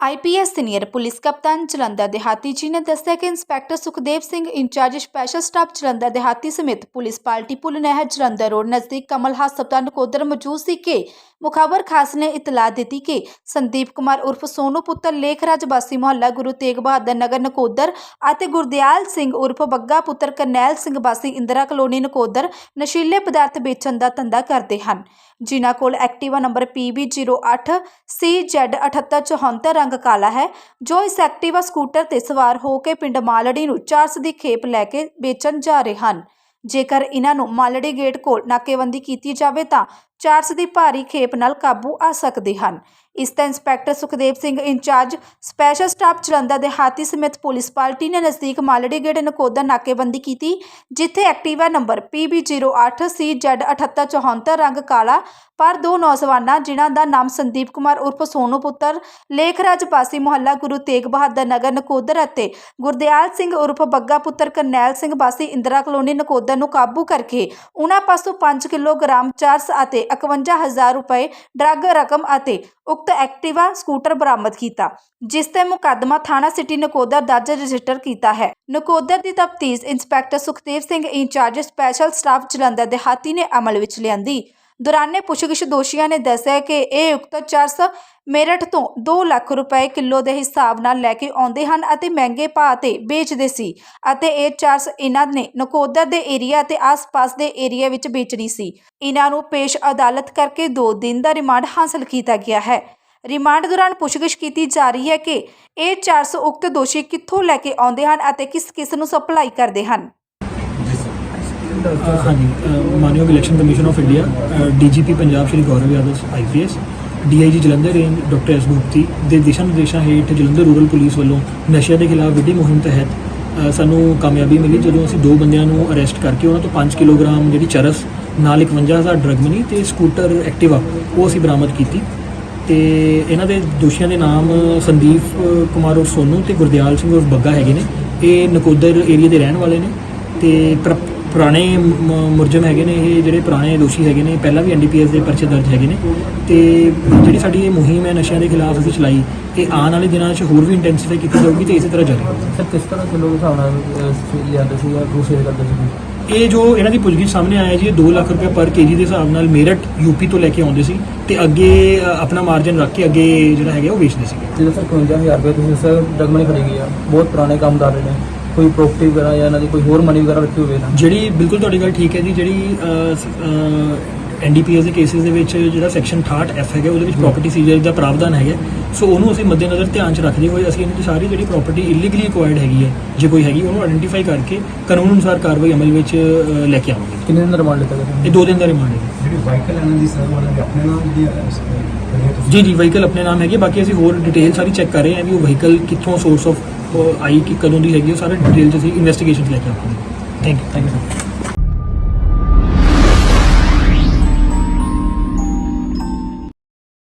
IPS senior police ਕਪਤਾਨ ਜਲੰਧਰ ਦਿਹਾਤੀ ਜੀ ਨੇ ਦੱਸਿਆ ਕਿ inspector Sukhdev Singh incharge special staff Jalandhar ਦਿਹਾਤੀ ਸਮੇਤ ਪੁਲਿਸ ਪਾਰਟੀ ਪੁਲ ਨਹਿਰ ਜਲੰਧਰ ਰੋਡ ਨਜ਼ਦੀਕ ਕਮਲ ਹਸਪਤਾਲ ਨਕੋਦਰ ਮੌਜੂਦ ਸੀ ਕਿ ਮੁਖਬਰ ਖਾਸ ਨੇ ਇਤਲਾਹ ਦਿੱਤੀ ਕਿ ਸੰਦੀਪ ਕੁਮਾਰ ਉਰਫ ਸੋਨੂ ਪੁੱਤਰ ਲੇਖਰਾਜ ਬਾਸੀ ਮੁਹੱਲਾ ਗੁਰੂ ਤੇਗ ਬਹਾਦਰ ਨਗਰ ਨਕੋਦਰ ਅਤੇ ਗੁਰਦਿਆਲ ਸਿੰਘ ਉਰਫ ਬੱਗਾ ਪੁੱਤਰ ਕਰਨੈਲ ਸਿੰਘ ਬਾਸੀ ਇੰਦਰਾ ਕਲੋਨੀ ਨਕੋਦਰ ਨਸ਼ੀਲੇ ਪਦਾਰਥ ਵੇਚਣ ਦਾ ਧੰਦਾ ਕਰਦੇ ਹਨ। ਜਿਨ੍ਹਾਂ ਕੋਲ ਐਕਟਿਵਾ ਨੰਬਰ PB08 CZ7874 ਰੰਗ ਕਾਲਾ ਹੈ, ਜੋ ਇਸ ਐਕਟਿਵਾ ਸਕੂਟਰ ਤੇ ਸਵਾਰ ਹੋ ਕੇ ਪਿੰਡ ਮਾਲੜੀ ਨੂੰ ਚਾਰਸ ਦੀ ਖੇਪ ਲੈ ਕੇ ਵੇਚਣ ਜਾ ਰਹੇ ਹਨ। ਜੇਕਰ ਇਹਨਾਂ ਨੂੰ ਮਾਲੜੀ ਗੇਟ ਕੋਲ ਨਾਕੇਬੰਦੀ ਕੀਤੀ ਜਾਵੇ ਤਾਂ ਚਾਰਸ ਦੀ ਭਾਰੀ ਖੇਪ ਨਾਲ ਕਾਬੂ ਆ ਸਕਦੇ ਹਨ। ਇਸ ਦਾ inspector Sukhdev Singh incharge, special staff Jalandhar ਦੇ ਹਾਤੀ ਸਮੇਤ ਪੁਲਿਸ ਪਾਰਟੀ ਨੇ ਨਜ਼ਦੀਕ ਮਾਲੜੀ ਗੇੜ ਨਕੋਦਰ ਨਾਕੇਬੰਦੀ ਕੀਤੀ, ਜਿੱਥੇ ਐਕਟਿਵਾ ਨੰਬਰ PB08 CZ7874 ਰੰਗ ਕਾਲਾ, ਪਰ ਦੋ ਨੌਜਵਾਨਾਂ, ਜਿਨ੍ਹਾਂ ਦਾ ਨਾਮ ਸੰਦੀਪ ਕੁਮਾਰ ਉਰਫ ਸੋਨੂ ਪੁੱਤਰ, ਲੇਖਰਾਜ ਪਾਸੀ ਮੁਹੱਲਾ ਗੁਰੂ ਤੇਗ ਬਹਾਦਰ ਨਗਰ ਨਕੋਦਰ ਅਤੇ ਗੁਰਦਿਆਲ ਸਿੰਘ ਉਰਫ ਬੱਗਾ ਪੁੱਤਰ ਕਰਨੈਲ ਸਿੰਘ ਬਾਸੀ ਇੰਦਰਾ ਕਲੋਨੀ ਨਕੋਦਰ ਨੂੰ ਕਾਬੂ ਕਰਕੇ ਉਹਨਾਂ ਪਾਸੋਂ 5 ਕਿਲੋਗ੍ਰਾਮ ਚਾਰਸ ਅਤੇ 51000 ਰੁਪਏ ਡਰੱਗ ਰਕਮ ਅਤੇ ਉਕਤ ਐਕਟਿਵਾ ਸਕੂਟਰ ਬਰਾਮਦ ਕੀਤਾ, ਜਿਸ ਤੇ ਮੁਕੱਦਮਾ ਥਾਣਾ ਸਿਟੀ ਨਕੋਦਰ ਦਰਜ ਰਜਿਸਟਰ ਕੀਤਾ ਹੈ। ਨਕੋਦਰ ਦੀ ਤਫਤੀਸ਼ inspector Sukhdev Singh incharge special staff Jalandhar ਦੇ ਹਾਤੀ ਨੇ ਅਮਲ ਵਿੱਚ ਲਿਆਂਦੀ। ਦੌਰਾਨੇ ਪੁੱਛਗਿੱਛ ਦੋਸ਼ੀਆਂ ਨੇ ਦੱਸਿਆ ਕਿ ਇਹ ਉਕਤ ਚਰਸ ਮੇਰਠ ਤੋਂ 2 ਲੱਖ ਰੁਪਏ ਕਿਲੋ ਦੇ ਹਿਸਾਬ ਨਾਲ ਲੈ ਕੇ ਆਉਂਦੇ ਹਨ ਅਤੇ ਮਹਿੰਗੇ ਭਾਅ ਤੇ ਵੇਚਦੇ ਸੀ ਅਤੇ ਇਹ ਚਰਸ ਇਹਨਾਂ ਨੇ ਨਕੋਦਰ ਦੇ ਏਰੀਆ ਅਤੇ ਆਸ-ਪਾਸ ਦੇ ਏਰੀਆ ਵਿੱਚ ਵੇਚਣੀ ਸੀ। ਇਹਨਾਂ ਨੂੰ ਪੇਸ਼ ਅਦਾਲਤ ਕਰਕੇ 2 ਦਿਨ ਦਾ ਰਿਮਾਂਡ ਹਾਸਲ ਕੀਤਾ ਗਿਆ ਹੈ। ਰਿਮਾਂਡ ਦੌਰਾਨ ਪੁੱਛਗਿੱਛ ਕੀਤੀ ਜਾ ਰਹੀ ਹੈ ਕਿ ਇਹ 400 ਉਕਤ ਦੋਸ਼ੀ ਕਿੱਥੋਂ ਲੈ ਕੇ ਆਉਂਦੇ ਹਨ ਅਤੇ ਕਿਸ ਕਿਸ ਨੂੰ ਸਪਲਾਈ ਕਰਦੇ ਹਨ। ਅ, ਹਾਂਜੀ ਅ, ਮਾਨਯੋਗ election commission of India DGP Punjab Shri Gaurav Yadav IPS DIG Jalandhar range doctor S Gupti ਦੇ ਦਿਸ਼ਾ ਨਿਰਦੇਸ਼ਾਂ ਹੇਠ ਜਲੰਧਰ ਰੂਰਲ ਪੁਲਿਸ ਵੱਲੋਂ ਨਸ਼ਿਆਂ ਦੇ ਖਿਲਾਫ ਵੱਡੀ ਮੁਹਿੰਮ ਤਹਿਤ ਅ, ਸਾਨੂੰ ਕਾਮਯਾਬੀ ਮਿਲੀ ਜਦੋਂ ਅਸੀਂ ਦੋ ਬੰਦਿਆਂ ਨੂੰ ਅਰੈਸਟ ਕਰਕੇ ਉਹਨਾਂ ਤੋਂ 5 ਕਿਲੋਗ੍ਰਾਮ ਜਿਹੜੀ ਚਰਸ ਨਾਲ 51000 ਡਰਗ ਮਨੀ ਤੇ ਸਕੂਟਰ ਐਕਟਿਵਾ ਉਹ ਅਸੀਂ ਬਰਾਮਦ ਕੀਤੀ ਤੇ ਇਹਨਾਂ ਦੇ ਦੋਸ਼ੀਆਂ ਦੇ ਨਾਮ ਸੰਦੀਪ ਅ, ਕੁਮਾਰ ਔਰ ਸੋਨੂ ਤੇ ਗੁਰਦਿਆਲ ਸਿੰਘ ਔਰ ਬੱਗਾ ਹੈਗੇ ਨੇ। ਇਹ ਨਕੋਦਰ ਏਰੀਆ ਦੇ ਰਹਿਣ ਵਾਲੇ ਨੇ ਤੇ ਪੁਰ- ਪੁਰਾਣੇ ਮੁਰਜਮ ਹੈਗੇ ਨੇ ਇਹ ਜਿਹੜੇ ਪੁਰਾਣੇ ਦੋਸ਼ੀ ਹੈਗੇ ਨੇ ਪਹਿਲਾਂ ਵੀ ਐਨਡੀਪੀਐਸ ਦੇ ਪਰਚੇ ਦਰਜ ਹੈਗੇ ਨੇ ਤੇ ਜਿਹੜੀ ਸਾਡੀ ਇਹ ਮੁਹਿੰਮ ਹੈ ਨਸ਼ਿਆਂ ਦੇ ਖਿਲਾਫ ਅਸੀਂ ਚਲਾਈ ਇਹ ਆਉਣ ਵਾਲੇ ਦਿਨਾਂ 'ਚ ਹੋਰ ਵੀ ਇੰਟੈਂਸੀਫਾਈ ਕੀਤੀ ਜਾਊਗੀ ਤੇ ਇਸੇ ਤਰ੍ਹਾਂ ਜਾਰੀ ਸਰ ਕਿਸ ਤਰ੍ਹਾਂ ਦੇ ਹਿਸਾਬ ਨਾਲ ਲਿਆਂਦੇ ਸੀ ਜਾਂ ਦੂਸਰੇ ਕਰਦੇ ਸੀ? ਇਹ ਜੋ ਇਹਨਾਂ ਦੀ ਪੁੱਛਗਿੱਛ ਸਾਹਮਣੇ ਆਇਆ ਜੀ ਇਹ 2 ਲੱਖ ਰੁਪਏ ਪਰ ਕੇਜੀ ਦੇ ਹਿਸਾਬ ਨਾਲ ਮੇਰਠ ਯੂਪੀ ਤੋਂ ਲੈ ਕੇ ਆਉਂਦੇ ਸੀ ਤੇ ਅੱਗੇ ਆਪਣਾ ਮਾਰਜਨ ਰੱਖ ਕੇ ਅੱਗੇ ਜਿਹੜਾ ਹੈਗਾ ਉਹ ਵੇਚਦੇ ਸੀਗੇ ਜਿਹਦਾ ਸਰ 51000 ਰੁਪਏ ਤੁਸੀਂ ਸਰ ਡਗਮਣੀ ਖੜੀ ਗਈ ਆ ਬਹੁਤ ਪੁਰਾਣੇ ਕੰਮ ਕਰ ਰਹੇ ਨੇ। ਕੋਈ ਪ੍ਰੋਪਰਟੀ ਵਗੈਰਾ ਜਾਂ ਇਹਨਾਂ ਦੀ ਕੋਈ ਹੋਰ ਮਨੀ ਵਗੈਰਾ ਰੱਖੀ ਹੋਵੇ ਨਾ ਜਿਹੜੀ ਬਿਲਕੁਲ ਤੁਹਾਡੀ ਗੱਲ ਠੀਕ ਹੈ ਜੀ ਜਿਹੜੀ ਐਨਡੀਪੀਐਸ ਦੇ ਕੇਸਿਸ ਦੇ ਵਿੱਚ ਜਿਹੜਾ ਸੈਕਸ਼ਨ 68 ਐਫ ਹੈਗਾ ਉਹਦੇ ਵਿੱਚ ਪ੍ਰਾਪਰਟੀ ਸੀਜ਼ਰ ਦਾ ਪ੍ਰਾਵਧਾਨ ਹੈਗਾ। ਸੋ ਉਹਨੂੰ ਅਸੀਂ ਮੱਦੇਨਜ਼ਰ ਧਿਆਨ 'ਚ ਰੱਖਦੇ ਹੋਏ ਅਸੀਂ ਇਹਨਾਂ ਦੀ ਸਾਰੀ ਜਿਹੜੀ ਪ੍ਰਾਪਰਟੀ ਇਲੀਗਲੀ ਅਕਵਾਇਰਡ ਹੈਗੀ ਹੈ ਜੇ ਕੋਈ ਹੈਗੀ ਉਹਨੂੰ ਆਇਡੈਂਟੀਫਾਈ ਕਰਕੇ ਕਾਨੂੰਨ ਅਨੁਸਾਰ ਕਾਰਵਾਈ ਅਮਲ ਵਿੱਚ ਲੈ ਕੇ ਆਵਾਂਗੇ। ਕਿੰਨੇ ਦਿਨ ਦਾ ਰਿਮਾਂਡ ਲਿੱਤਾ ਗਿਆ ਇਹ ਦੋ ਦਿਨ ਦਾ ਰਿਮਾਂਡ ਹੈ। ਜਿਹੜੀ ਵਾਹੀਕਲ ਇਹਨਾਂ ਦੀ ਸਰ ਉਹਨਾਂ ਦੇ ਆਪਣੇ ਨਾਮ ਦੀ ਹੈ ਜੀ ਜੀ ਵਹੀਕਲ ਆਪਣੇ ਨਾਮ ਹੈਗੀ ਬਾਕੀ ਅਸੀਂ ਹੋਰ ਡਿਟੇਲ ਸਾਰੀ ਚੈੱਕ ਕਰ ਰਹੇ ਹਾਂ ਵੀ ਉਹ ਵਹੀਕਲ ਕਿੱਥੋਂ ਸੋਰਸ ਆਫ ਉਹ ਆਈ ਕਿ ਕਦੋਂ ਦੀ ਹੈਗੀ ਉਹ ਸਾਰਾ ਡਿਟੇਲ 'ਚ ਅਸੀਂ ਇਨਵੈਸਟੀਗੇਸ਼ਨ ਲੈ ਕੇ ਆਵਾਂਗੇ। Thank you thank you